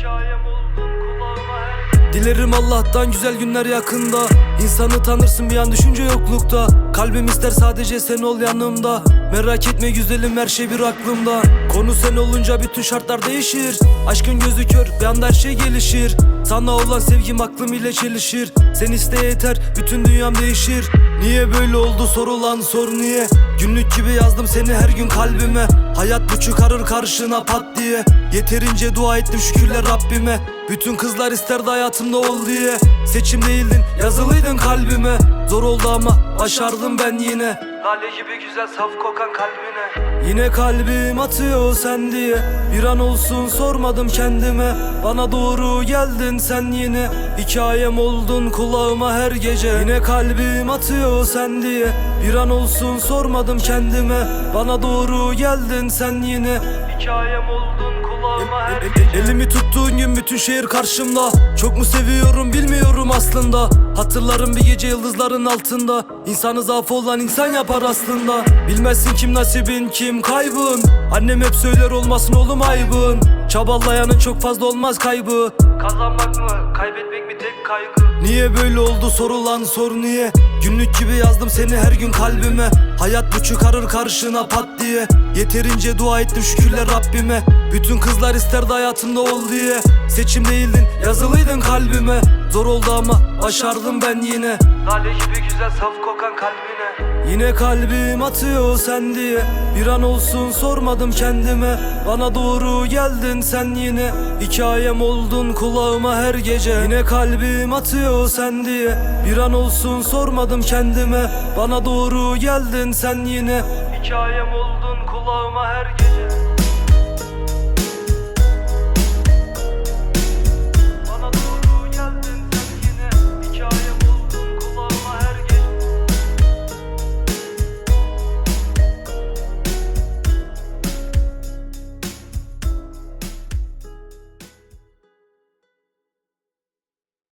hikayem oldun kulağıma her Dilerim Allah'tan güzel günler yakında. İnsanı tanırsın bir an düşünce yoklukta. Kalbim ister sadece sen ol yanımda. Merak etme güzelim her şey bir aklımda. Konu sen olunca bütün şartlar değişir. Aşkın gözü kör bir anda her şey gelişir. Sana olan sevgim aklım ile çelişir. Sen iste yeter bütün dünyam değişir. Niye böyle oldu sorulan sor niye? Günlük gibi yazdım seni her gün kalbime. Hayat bu çıkarır karşına pat diye. Yeterince dua ettim şükürler Rabbime. Bütün kızlar isterdi hayatımda ol diye. Seçim değildin yazılıydın kalbime. Zor oldu ama başardım ben yine. Lale gibi güzel saf kokan kalbine. Yine kalbim atıyor sen diye. Bir an olsun sormadım kendime. Bana doğru geldin sen yine. Hikayem oldun kulağıma her gece. Yine kalbim atıyor sen diye. Bir an olsun sormadım kendime. Bana doğru geldin sen yine. Hikayem oldun her gece. Elimi tuttuğun gün bütün şehir karşımda. Çok mu seviyorum bilmiyorum aslında. Hatırlarım bir gece yıldızların altında. İnsanı zaaf olan insan yapar aslında. Bilmezsin kim nasibin kim kaybın. Annem hep söyler olmasın oğlum aybın Çabalayanın çok fazla olmaz kaybı. Kazanmak mı kaybetmek mi tek kaygı? Niye böyle oldu sorulan sor niye? Günlük gibi yazdım seni her gün kalbime. Hayat bu çıkarır karşına pat diye. Yeterince dua ettim şükürler Rabbime. Bütün kızlar isterdi hayatımda ol diye. Seçim değildin yazılıydın kalbime. Zor oldu ama başardım ben yine. Lale gibi güzel saf kokan kalbine Yine kalbim atıyor sen diye. Bir an olsun sormadım kendime. Bana doğru geldin sen yine. Hikayem oldun kulağıma her gece. Yine kalbim atıyor sen diye. Bir an olsun sormadım kendime. Bana doğru geldin sen yine. Hikayem oldun kulağıma her gece